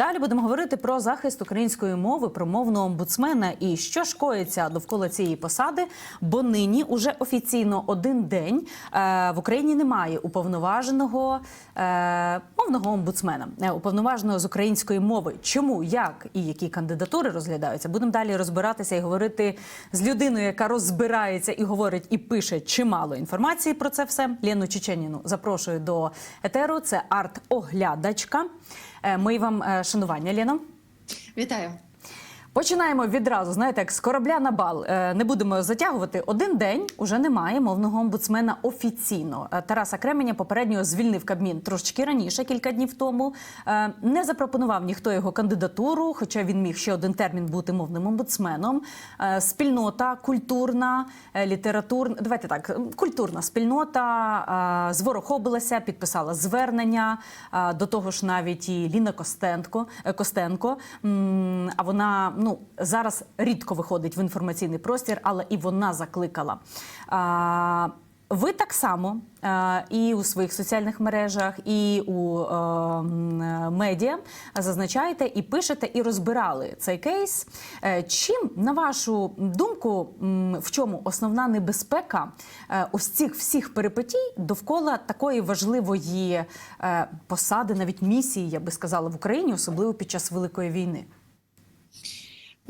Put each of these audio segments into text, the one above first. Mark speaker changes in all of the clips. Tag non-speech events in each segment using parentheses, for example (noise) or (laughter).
Speaker 1: Далі будемо говорити про захист української мови, про мовного омбудсмена і що ж коїться довкола цієї посади. Бо нині уже офіційно один день е, в Україні немає уповноваженого е, мовного омбудсмена, е, уповноваженого з української мови. Чому, як і які кандидатури розглядаються? Будемо далі розбиратися і говорити з людиною, яка розбирається і говорить і пише чимало інформації про це все. Лену Чеченіну запрошую до етеру. Це арт-оглядачка. Е, Мої вам е, шанування, Ліно.
Speaker 2: Вітаю.
Speaker 1: Починаємо відразу. Знаєте, як з корабля на бал. Е, Не будемо затягувати. Один день уже немає мовного омбудсмена офіційно. Е, Тараса Кременя попередньо звільнив Кабмін трошечки раніше, кілька днів тому. Е, Не запропонував ніхто його кандидатуру, хоча він міг ще один термін бути мовним омбудсменом. Спільнота культурна, літературна. Давайте так, культурна спільнота зворохобилася, підписала звернення. До того ж, навіть і Ліна Костенко Костенко. А вона ну зараз рідко виходить в інформаційний простір, але і вона закликала. А, Ви так само і у своїх соціальних мережах, і у е, е, медіа зазначаєте і пишете, і розбирали цей кейс. Е, Чим, на вашу думку, в чому основна небезпека е, ось цих всіх перипетій довкола такої важливої е, посади, навіть місії, я би сказала, в Україні, особливо під час великої війни?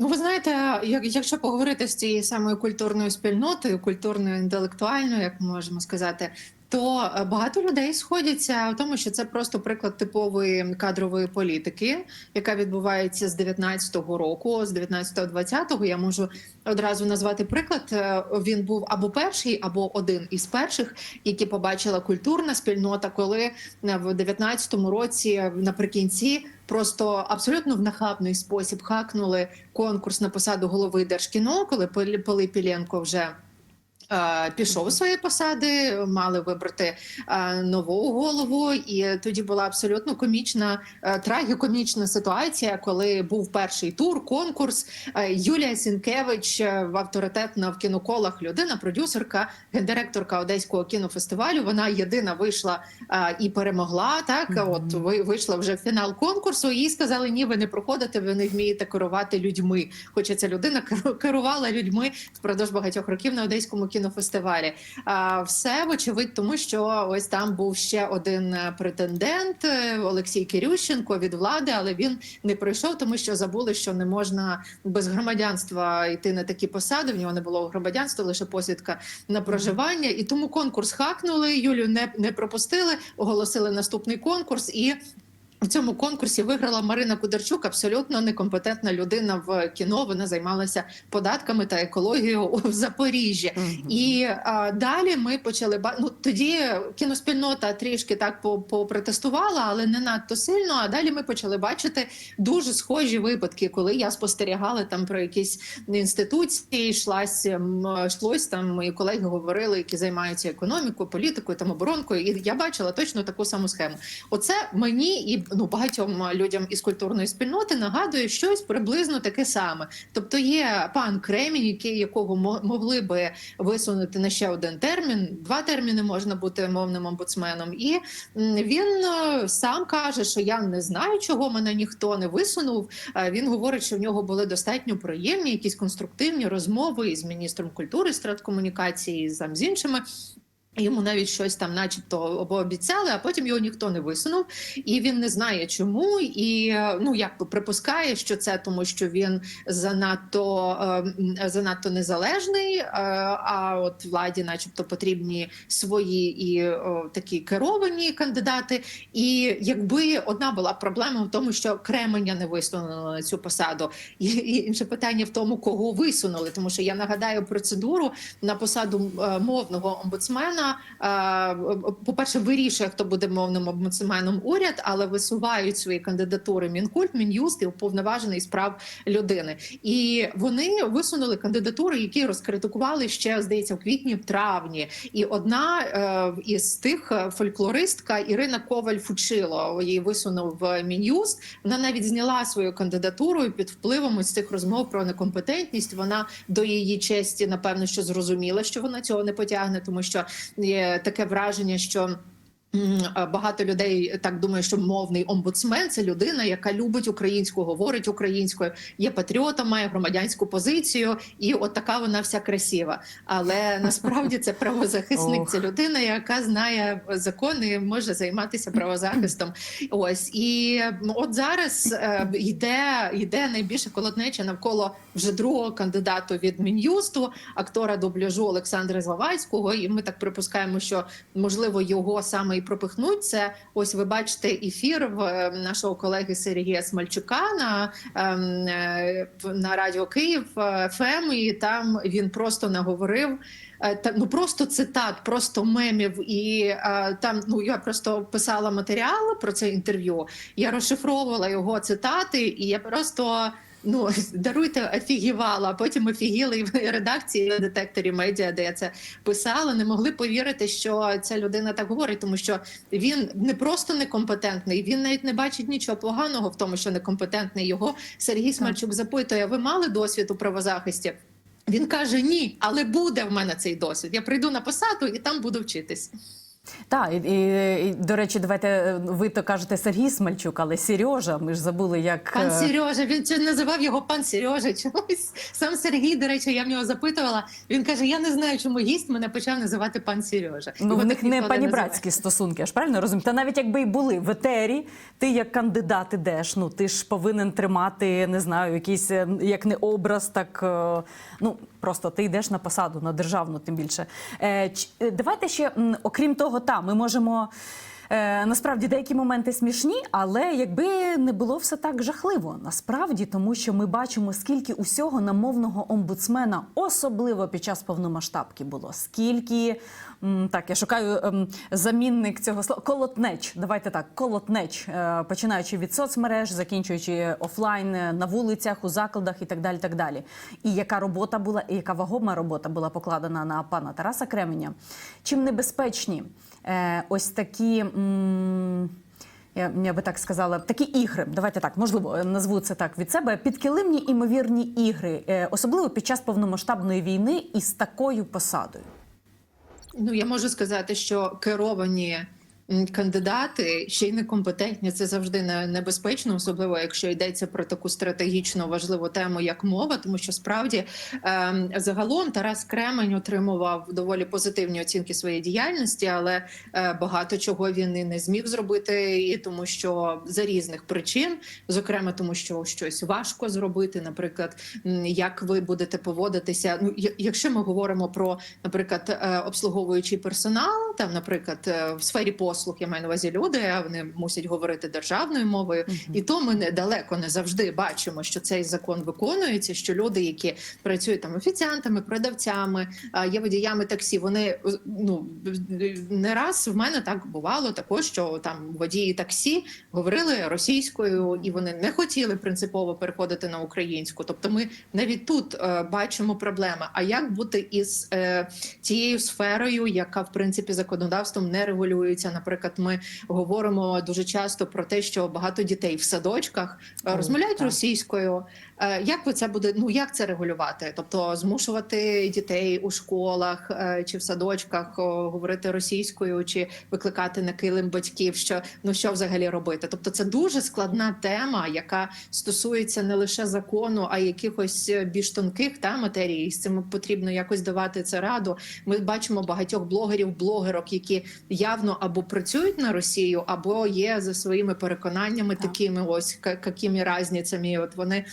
Speaker 2: Ну, ви знаєте, як, якщо поговорити з цією самою культурною спільнотою, культурною інтелектуальною, як ми можемо сказати, то е, багато людей сходяться в тому, що це просто приклад типової кадрової політики, яка відбувається з 19-го року, з 19-20-го. Я можу одразу назвати приклад. Е, Він був або перший, або один із перших, які побачила культурна спільнота, коли е, в 19-му році наприкінці. Просто абсолютно в нахабний спосіб хакнули конкурс на посаду голови Держкіно, коли Пил- Пилип Піленко вже пішов з своєї посади, мали вибрати е, нову голову, і тоді була абсолютно комічна, е, трагікомічна ситуація, коли був перший тур, конкурс. Е, Юлія Сінкевич, е, в авторитетна в кіноколах людина, продюсерка, гендиректорка Одеського кінофестивалю. Вона єдина вийшла е, і перемогла. Так, от ви вийшла вже в фінал конкурсу. і Їй сказали: ні, ви не проходите, ви не вмієте керувати людьми. Хоча ця людина керу- керувала людьми впродовж багатьох років на одеському кінофестивалі. А все вочевидь, тому що ось там був ще один е, претендент е, Олексій Кирющенко від влади, але він не пройшов, тому що забули, що не можна без громадянства йти на такі посади. В нього не було громадянства, лише посвідка на проживання. І тому конкурс хакнули. Юлю не, не пропустили, оголосили наступний конкурс і. В цьому конкурсі виграла Марина Кударчук, абсолютно некомпетентна людина в кіно. Вона займалася податками та екологією в Запоріжжі. І а, далі ми почали ну, тоді кіноспільнота трішки так попротестувала, але не надто сильно. А далі ми почали бачити дуже схожі випадки, коли я спостерігала там про якісь інституції, йшлась м, йшлось там. Мої колеги говорили, які займаються економікою, політикою там оборонкою. І я бачила точно таку саму схему. Оце мені і ну багатьом людям із культурної спільноти нагадує щось приблизно таке саме. Тобто є пан Кремінь, який якого мо- могли би висунути на ще один термін. Два терміни можна бути мовним омбудсменом. І він е, сам каже, що я не знаю, чого мене ніхто не висунув. Е, Він говорить, що в нього були достатньо приємні, якісь конструктивні розмови із міністром культури, страткомунікації, з, там, з іншими. Йому навіть щось там, начебто, обіцяли, а потім його ніхто не висунув, і він не знає чому. І е, ну як припускає, що це тому, що він занадто е, занадто незалежний. е, А от владі, начебто, потрібні свої і такі керовані кандидати. І якби одна була проблема в тому, що Кременя не висунули на цю посаду, і, і інше питання в тому, кого висунули, тому що я нагадаю процедуру на посаду е, мовного омбудсмена. Е, По-перше, вирішує, хто буде мовним омбудсменом уряд, але висувають свої кандидатури Мінкульт, Мін'юст і уповноважений з прав людини. І вони висунули кандидатури, які розкритикували ще здається в квітні, в травні. І одна е, із тих е, фольклористка Ірина Коваль Фучило її висунув Мін'юст. Вона навіть зняла свою кандидатуру і під впливом ось цих розмов про некомпетентність. Вона до її честі, напевно, що зрозуміла, що вона цього не потягне, тому що є таке враження, що Багато людей так думає, що мовний омбудсмен це людина, яка любить українську, говорить українською, є патріотом, має громадянську позицію, і от така вона вся красива. Але (laughs) насправді це правозахисник, це людина, яка знає закони, і може займатися правозахистом. Ось і от зараз е, йде, йде найбільше колотнеча навколо вже другого кандидату від мін'юсту, актора дубляжу Олександра Зловацького. І ми так припускаємо, що можливо його саме і пропихнуть. Це ось ви бачите ефір в е, нашого колеги Сергія Смальчука на, ем, е, на радіо Київ е, ФМ, і там він просто наговорив. е, Та ну просто цитат, просто мемів, і е, там ну я просто писала матеріал про це інтерв'ю. Я розшифровувала його цитати, і я просто ну (laughs) даруйте, офігівала. Потім офігіли і в редакції на детекторі медіа, де я це писала, не могли повірити, що ця людина так говорить, тому що він не просто некомпетентний, він навіть не бачить нічого поганого в тому, що некомпетентний. Його Сергій Смальчук запитує: ви мали досвід у правозахисті? Він каже: ні, але буде в мене цей досвід. Я прийду на посаду і там буду вчитись.
Speaker 1: Так, і, і, і, до речі, давайте е, ви то кажете Сергій Смальчук, але Сережа, ми ж забули, як
Speaker 2: Пан
Speaker 1: е,
Speaker 2: Сережа, він чи називав його пан Сережа. Чомусь сам Сергій, до речі, я в нього запитувала. Він каже: Я не знаю, чому гість мене почав називати пан Сережа.
Speaker 1: Ну, в них не панібратські стосунки, я ж правильно розумію? Та навіть якби й були в етері, ти як кандидат ідеш, ну ти ж повинен тримати, не знаю, якийсь е, як не образ, так ну просто ти йдеш на посаду, на державну, тим більше. Е, е, давайте ще, окрім того, та ми можемо. Е, насправді деякі моменти смішні, але якби не було все так жахливо, насправді, тому що ми бачимо, скільки усього на мовного омбудсмена, особливо під час повномасштабки було. Скільки так, я шукаю ем, замінник цього слова колотнеч. Давайте так, колотнеч, е, починаючи від соцмереж, закінчуючи офлайн е, на вулицях, у закладах і так далі. так далі. І яка робота була, і яка вагома робота була покладена на пана Тараса Кременя. Чим небезпечні ось такі. я, би так сказала, такі ігри. Давайте так, можливо, е, назву це так від себе. Підкилимні імовірні ігри, е, особливо під час повномасштабної війни із такою посадою.
Speaker 2: Ну я можу сказати, що керовані кандидати ще й некомпетентні. Це завжди небезпечно, особливо якщо йдеться про таку стратегічно важливу тему, як мова, тому що справді ем, загалом Тарас Кремень отримував доволі позитивні оцінки своєї діяльності, але е, багато чого він і не зміг зробити, і тому що за різних причин, зокрема тому, що щось важко зробити, наприклад, як ви будете поводитися. Ну, якщо ми говоримо про, наприклад, е, обслуговуючий персонал, там, наприклад, е, в сфері послуг, я маю на увазі люди, а вони мусять говорити державною мовою, і то ми недалеко не завжди бачимо, що цей закон виконується. Що люди, які працюють там офіціантами, продавцями, є водіями таксі, вони ну не раз в мене так бувало також, що там водії таксі говорили російською, і вони не хотіли принципово переходити на українську. Тобто, ми навіть тут е, бачимо проблеми. А як бути із е, тією сферою, яка в принципі законодавством не регулюється? Наприклад, ми говоримо дуже часто про те, що багато дітей в садочках е, розмовляють російською. Е, Як ви це буде? Ну як це регулювати? Тобто змушувати дітей у школах е, чи в садочках говорити російською, чи викликати на килим батьків? Що ну що взагалі робити? Тобто, це дуже складна тема, яка стосується не лише закону, а й якихось е, більш тонких та матерій. І з цим потрібно якось давати це раду. Ми бачимо багатьох блогерів, блогерок, які явно або працюють на Росію, або є за своїми переконаннями
Speaker 1: Так.
Speaker 2: такими ось какими разницями. От вони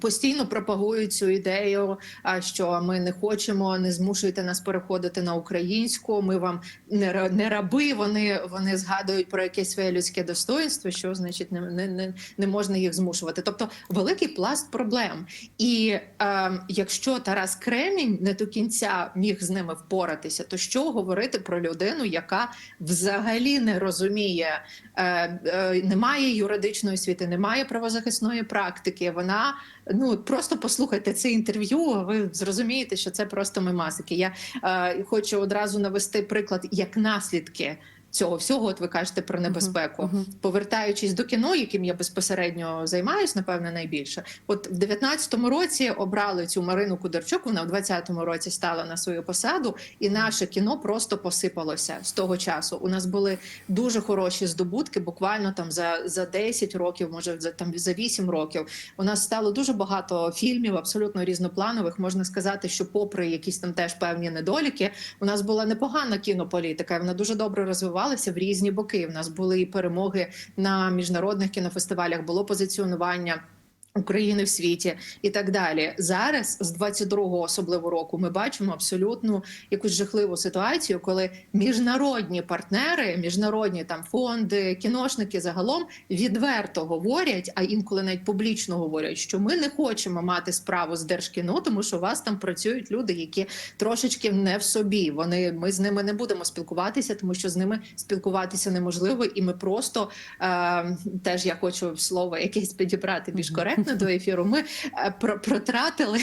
Speaker 2: постійно пропагують цю ідею, що ми не хочемо, не змушуйте нас переходити на українську. Ми вам не не раби. Вони вони згадують про якесь своє людське достоинство, що значить не, не, не можна їх змушувати. Тобто великий пласт проблем. І е, якщо Тарас Кремінь не до кінця міг з ними впоратися, то що говорити про людину, яка взагалі не розуміє, е, е, немає юридичної освіти, немає правозахисної практики. Вона ну просто послухайте це інтерв'ю. Ви зрозумієте, що це просто мемасики. Я е, хочу одразу навести приклад як наслідки. Цього всього. От ви кажете про небезпеку. Повертаючись до кіно, яким я безпосередньо займаюсь, напевне, найбільше. От в 19-му році обрали цю Марину Кударчук. Вона в 20-му році стала на свою посаду, і наше кіно просто посипалося з того часу. У нас були дуже хороші здобутки, буквально там за, за 10 років, може за там за 8 років. У нас стало дуже багато фільмів, абсолютно різнопланових. Можна сказати, що, попри якісь там теж певні недоліки, у нас була непогана кінополітика. Вона дуже добре розвивалася в різні боки. У нас були і перемоги на міжнародних кінофестивалях, було позиціонування. України в світі і так далі зараз з 22-го особливо року ми бачимо абсолютно якусь жахливу ситуацію, коли міжнародні партнери, міжнародні там фонди, кіношники загалом відверто говорять, а інколи навіть публічно говорять, що ми не хочемо мати справу з держкіно, тому що у вас там працюють люди, які трошечки не в собі. Вони ми з ними не будемо спілкуватися, тому що з ними спілкуватися неможливо, і ми просто е, теж я хочу слово якесь підібрати більш коректно до ефіру. Ми е, протратили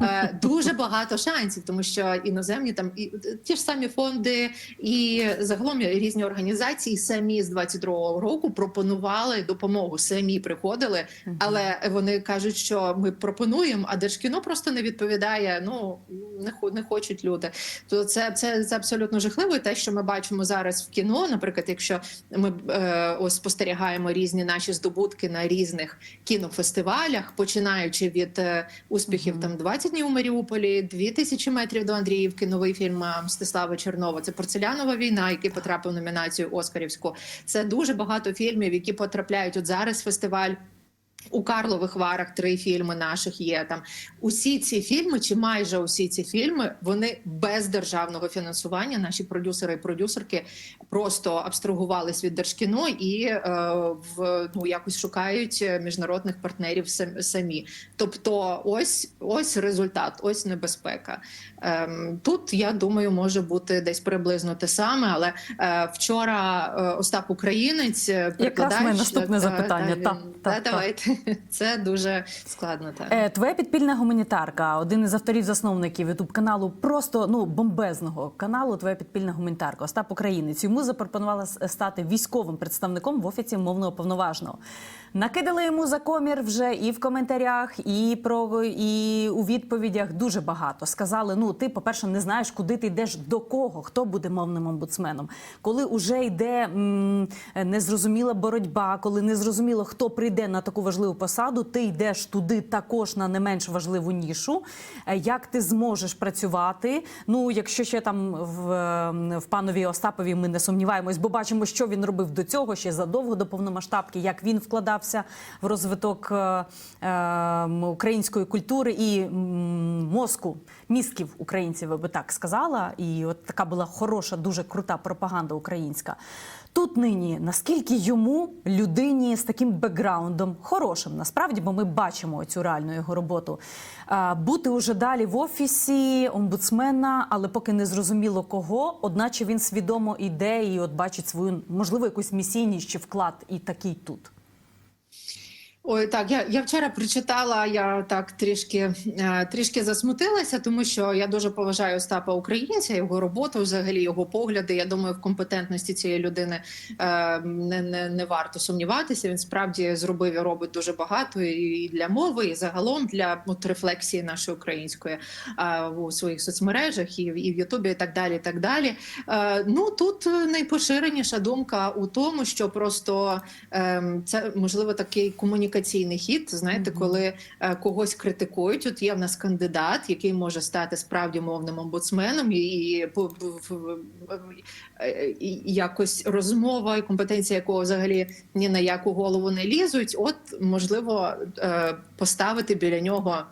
Speaker 2: е, дуже багато шансів, тому що іноземні там і е, ті ж самі фонди, і загалом різні організації самі з 22-го року пропонували допомогу. Самі приходили, але вони кажуть, що ми пропонуємо, а держкіно просто не відповідає. Ну не не хочуть люди. То це, це, це абсолютно жахливо. І те, що ми бачимо зараз в кіно, наприклад, якщо ми е, ось спостерігаємо різні наші здобутки на різних кінофестивалях, починаючи від е, успіхів там 20 днів у Маріуполі, 2000 метрів до Андріївки, новий фільм е, Мстислава Чернова. Це порцелянова війна, який потрапив в номінацію Оскарівську. Це дуже багато фільмів, які потрапляють от зараз. Фестиваль. У Карлових Варах три фільми наших є там. Усі ці фільми, чи майже усі ці фільми, вони без державного фінансування. Наші продюсери і продюсерки просто абстрагувались від держкіно і е, в ну якось шукають міжнародних партнерів сам- самі. Тобто, ось ось результат, ось небезпека. Ем, тут я думаю, може бути десь приблизно те саме, але е, вчора е, Остап Українець е,
Speaker 1: Якраз моє наступне
Speaker 2: та-
Speaker 1: запитання.
Speaker 2: та,
Speaker 1: Та, та,
Speaker 2: та,
Speaker 1: та.
Speaker 2: давайте (laughs) це дуже складно. Так.
Speaker 1: Е, Твоя підпільна гуманітарка, один із авторів-засновників ютуб каналу, просто ну бомбезного каналу. Твоя підпільна гуманітарка Остап Українець. Йому запропонувала стати військовим представником в офісі мовного повноважного. Накидали йому за комір вже і в коментарях, і про і у відповідях дуже багато. Сказали: ну ти, по-перше, не знаєш, куди ти йдеш, до кого, хто буде мовним омбудсменом. Коли вже йде м, незрозуміла боротьба, коли незрозуміло, хто прийде на таку важливу посаду, ти йдеш туди також на не менш важливу нішу. Е, Як ти зможеш працювати? Ну, якщо ще там в, в панові Остапові ми не сумніваємось, бо бачимо, що він робив до цього ще задовго до повномасштабки, як він вкладався в розвиток е, е, української культури і м, мозку, мізків українців, я би так сказала. І от така була хороша, дуже крута пропаганда українська. Тут нині наскільки йому людині з таким бекграундом, хорошим насправді, бо ми бачимо цю реальну його роботу. Бути уже далі в офісі омбудсмена, але поки не зрозуміло кого, одначе він свідомо іде і от бачить свою можливо якусь місійність чи вклад, і такий тут.
Speaker 2: Ой, так я, я вчора прочитала. Я так трішки е, трішки засмутилася, тому що я дуже поважаю Остапа Українця, його роботу, взагалі його погляди. Я думаю, в компетентності цієї людини е, не, не, не варто сумніватися. Він справді зробив і робить дуже багато і для мови, і загалом для от, рефлексії нашої української е, у своїх соцмережах і, і в Ютубі, і так далі. І так далі. Ну тут найпоширеніша думка у тому, що просто ем, це можливо такий комунікаційний хід. Знаєте, коли е, когось критикують, от є в нас кандидат, який може стати справді мовним омбудсменом, і, і, по- е, і якось розмова і компетенція якого взагалі ні на яку голову не лізуть. От можливо е, поставити біля нього.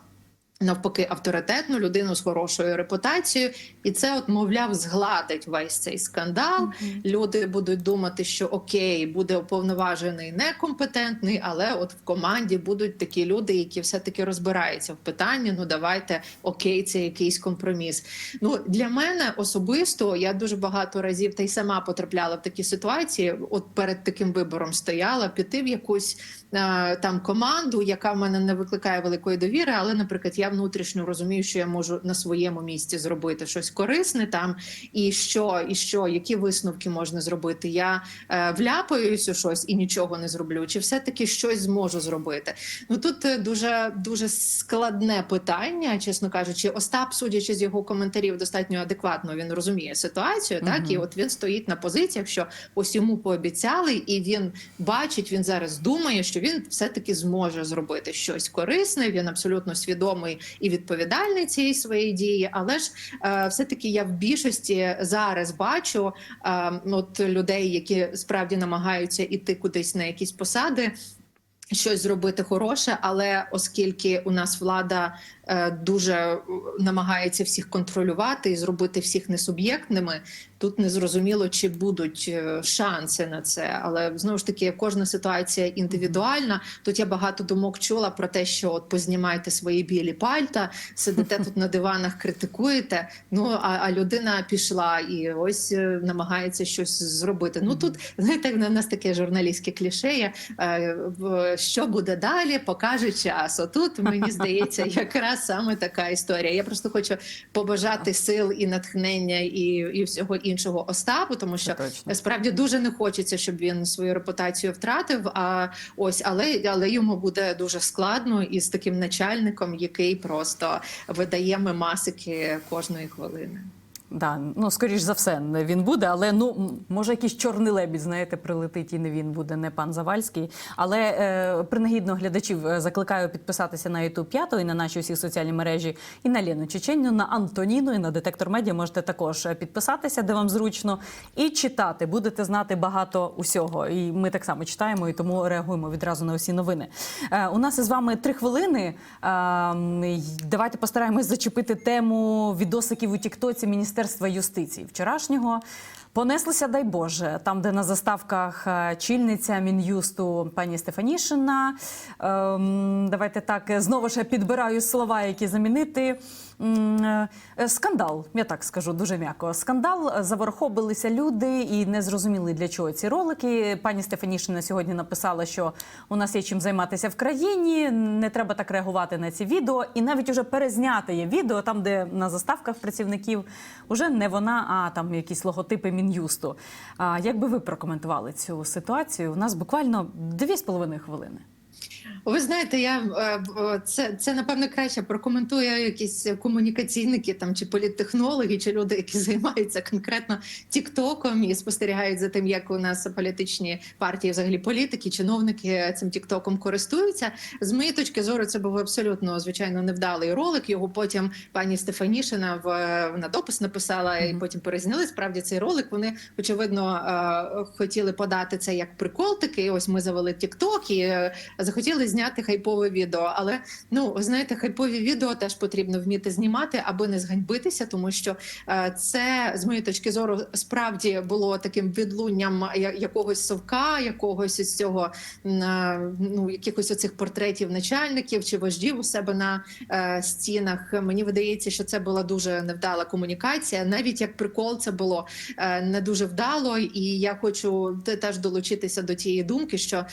Speaker 2: Навпаки, авторитетну людину з хорошою репутацією, і це, от, мовляв, згладить весь цей скандал. Люди будуть думати, що окей, буде уповноважений некомпетентний, але от в команді будуть такі люди, які все-таки розбираються в питанні. Ну давайте окей, це якийсь компроміс. Ну для мене особисто я дуже багато разів та й сама потрапляла в такі ситуації. От перед таким вибором стояла піти в якусь е, там команду, яка в мене не викликає великої довіри. Але, наприклад, я я внутрішньо розумію, що я можу на своєму місці зробити щось корисне там, і що, і що, які висновки можна зробити. Я е, вляпаюсь у щось і нічого не зроблю, чи все-таки щось зможу зробити? Ну тут е, дуже дуже складне питання, чесно кажучи. Остап, судячи з його коментарів, достатньо адекватно він розуміє ситуацію. Так
Speaker 1: Мгм.
Speaker 2: і от він стоїть на позиціях, що ось йому пообіцяли, і він бачить, він зараз думає, що він все-таки зможе зробити щось корисне. Він абсолютно свідомий і відповідальний цієї своєї дії. Але ж е, все-таки я в більшості зараз бачу е, от людей, які справді намагаються іти кудись на якісь посади. Щось зробити хороше, але оскільки у нас влада дуже е, намагається всіх контролювати і зробити всіх несуб'єктними, тут не зрозуміло, чи будуть е, шанси на це. Але знову ж таки, кожна ситуація індивідуальна. Тут я багато думок чула про те, що от познімайте свої білі пальта, сидите тут на диванах, критикуєте. Ну а, а людина пішла і ось е, намагається щось зробити. Ну тут знаєте, на нас таке журналістське кліше. є, е, Що буде далі, покаже час. Отут мені здається, якраз саме така історія. Я просто хочу побажати сил і натхнення, і, і всього іншого Остапу, тому що
Speaker 1: точно.
Speaker 2: Справді дуже не хочеться, щоб він свою репутацію втратив. А ось, але але йому буде дуже складно із таким начальником, який просто видає мемасики кожної хвилини.
Speaker 1: Да, ну скоріш за все не він буде, але ну може якийсь чорний лебідь, знаєте, прилетить і не він буде, не пан Завальський. Але е, принагідно глядачів е, закликаю підписатися на YouTube 5 і на наші всі соціальні мережі, і на Лену Чеченю, на Антоніну, і на детектор медіа можете також е, підписатися, де вам зручно, і читати. Будете знати багато усього. І ми так само читаємо, і тому реагуємо відразу на усі новини. Е, у нас із вами три хвилини. Е, давайте постараємось зачепити тему відосиків у Тіктоці Міністерства юстиції вчорашнього. Понеслися, дай Боже, там, де на заставках е, чільниця Мін'юсту пані Стефанішина. Ем, давайте так е, знову ж я підбираю слова, які замінити. Е, Скандал, я так скажу дуже м'яко. Скандал заворохобилися люди і не зрозуміли для чого ці ролики. Пані Стефанішина сьогодні написала, що у нас є чим займатися в країні. Не треба так реагувати на ці відео. І навіть уже перезняти є відео, там, де на заставках працівників уже не вона, а там якісь логотипи мін'юсту. А як би ви прокоментували цю ситуацію? У нас буквально дві з половиною хвилини.
Speaker 2: Ви знаєте, я е, е, це, це напевно краще прокоментує якісь комунікаційники там чи політтехнологи, чи люди, які (laughs) займаються конкретно Тіктоком і спостерігають за тим, як у нас політичні партії, взагалі політики, чиновники цим Тіктоком користуються. З моєї точки зору, це був абсолютно звичайно невдалий ролик. Його потім пані Стефанішина в на допис написала і потім перезняли. Справді цей ролик. Вони очевидно е, хотіли подати це як прикол. Такий ось ми завели Тікток і е, захотіли зняти хайпове відео. Але ну ви знаєте, хайпові відео теж потрібно вміти знімати, аби не зганьбитися, тому що е, це з моєї точки зору справді було таким відлунням якогось совка, якогось із цього е, ну якихось оцих портретів начальників чи вождів у себе на е, стінах. Мені видається, що це була дуже невдала комунікація. Навіть як прикол, це було не дуже вдало. І я хочу теж долучитися до тієї думки, що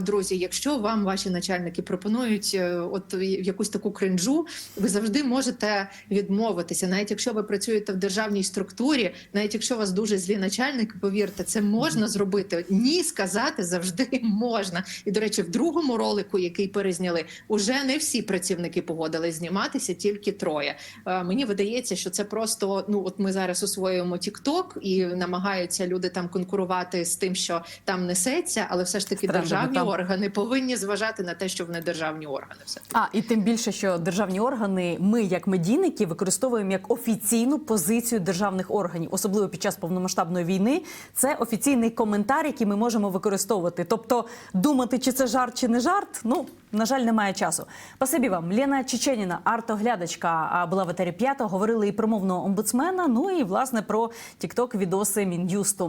Speaker 2: друзі, якщо вам ваші начальники пропонують е, от якусь таку кринжу, ви завжди можете відмовитися, навіть якщо ви працюєте в державній структурі, навіть якщо у вас дуже злі начальники, повірте, це можна зробити. Ні, сказати завжди (laughs) можна. І до речі, в другому ролику, який перезняли, уже не всі працівники погодились зніматися, тільки троє. Е, Мені видається, що це просто ну от ми зараз освоюємо TikTok і намагаються люди там конкурувати з тим, що там несеться, але все ж таки державні
Speaker 1: там.
Speaker 2: органи повинні зважати на те, що вони державні органи. Все
Speaker 1: А і тим більше, що державні органи, ми, як медійники, використовуємо як офіційну позицію державних органів, особливо під час повномасштабної війни. Це офіційний коментар, який ми можемо використовувати. Тобто, думати, чи це жарт, чи не жарт, ну на жаль, немає часу. Спасибі вам, Лена Чеченіна, артоглядачка, була в етері п'ятого. Говорили і про мовного омбудсмена. Ну і власне про тікток відоси мін'юсту.